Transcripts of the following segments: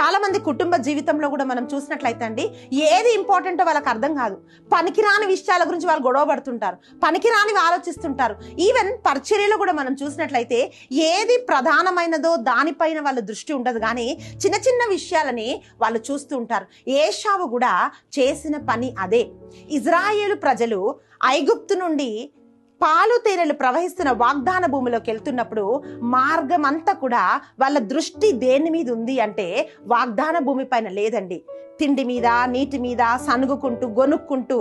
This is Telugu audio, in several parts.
చాలా మంది కుటుంబ జీవితంలో కూడా మనం చూసినట్లయితే అండి ఏది ఇంపార్టెంటో వాళ్ళకి అర్థం కాదు. పనికిరాని విషయాల గురించి వాళ్ళు గొడవ పడుతుంటారు. పనికిరానివి ఆలోచిస్తుంటారు. ఈవెన్ పరిచర్యలో కూడా మనం చూసినట్లయితే ఏది ప్రధానమైనదో దానిపైన వాళ్ళ దృష్టి ఉండదు. కానీ చిన్న చిన్న విషయాలని వాళ్ళు చూస్తూ ఉంటారు. ఏషావు కూడా చేసిన పని అదే. ఇజ్రాయేలు ప్రజలు ఐగుప్తు నుండి పాలు తేనెలు ప్రవహిస్తున్న వాగ్దాన భూమిలోకి వెళ్తున్నప్పుడు మార్గం అంతా కూడా వాళ్ళ దృష్టి దేని మీద ఉంది అంటే వాగ్దాన భూమి పైన లేదండి. తిండి మీద నీటి మీద సనుగుకుంటూ గొనుక్కుంటూ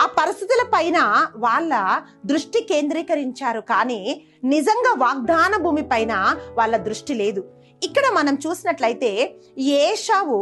ఆ పరిస్థితుల పైన వాళ్ళ దృష్టి కేంద్రీకరించారు. కానీ నిజంగా వాగ్దాన భూమి పైన వాళ్ళ దృష్టి లేదు. ఇక్కడ మనం చూసినట్లయితే ఏషావు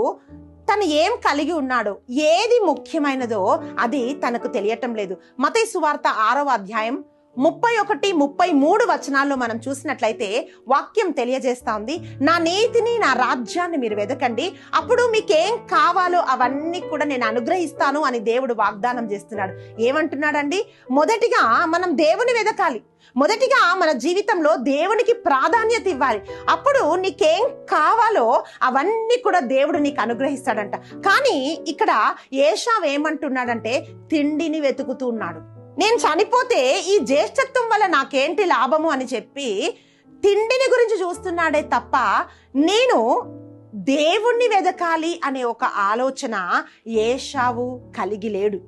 తను ఏం కలిగి ఉన్నాడో ఏది ముఖ్యమైనదో అది తనకు తెలియటం లేదు. మతై సువార్త ఆరవ అధ్యాయం ముప్పై ఒకటి ముప్పై మూడు వచనాల్లో మనం చూసినట్లయితే వాక్యం తెలియజేస్తా ఉంది. నా నీతిని నా రాజ్యాన్ని మీరు వెదకండి. అప్పుడు మీకేం కావాలో అవన్నీ కూడా నేను అనుగ్రహిస్తాను అని దేవుడు వాగ్దానం చేస్తున్నాడు. ఏమంటున్నాడండి? మొదటిగా మనం దేవుని వెదకాలి. మొదటిగా మన జీవితంలో దేవునికి ప్రాధాన్యత ఇవ్వాలి. అప్పుడు నీకేం కావాలో అవన్నీ కూడా దేవుడు నీకు అనుగ్రహిస్తాడంట. కానీ ఇక్కడ ఏషావ్ ఏమంటున్నాడంటే తిండిని వెతుకుతూ ఉన్నాడు. నేను చనిపోతే ఈ జ్యేష్ఠత్వం వల్ల నాకేంటి లాభము అని చెప్పి తిండిని గురించి చూస్తున్నాడే తప్ప నేను దేవుణ్ణి వెదకాలి అనే ఒక ఆలోచన ఏషావు కలిగి లేడు.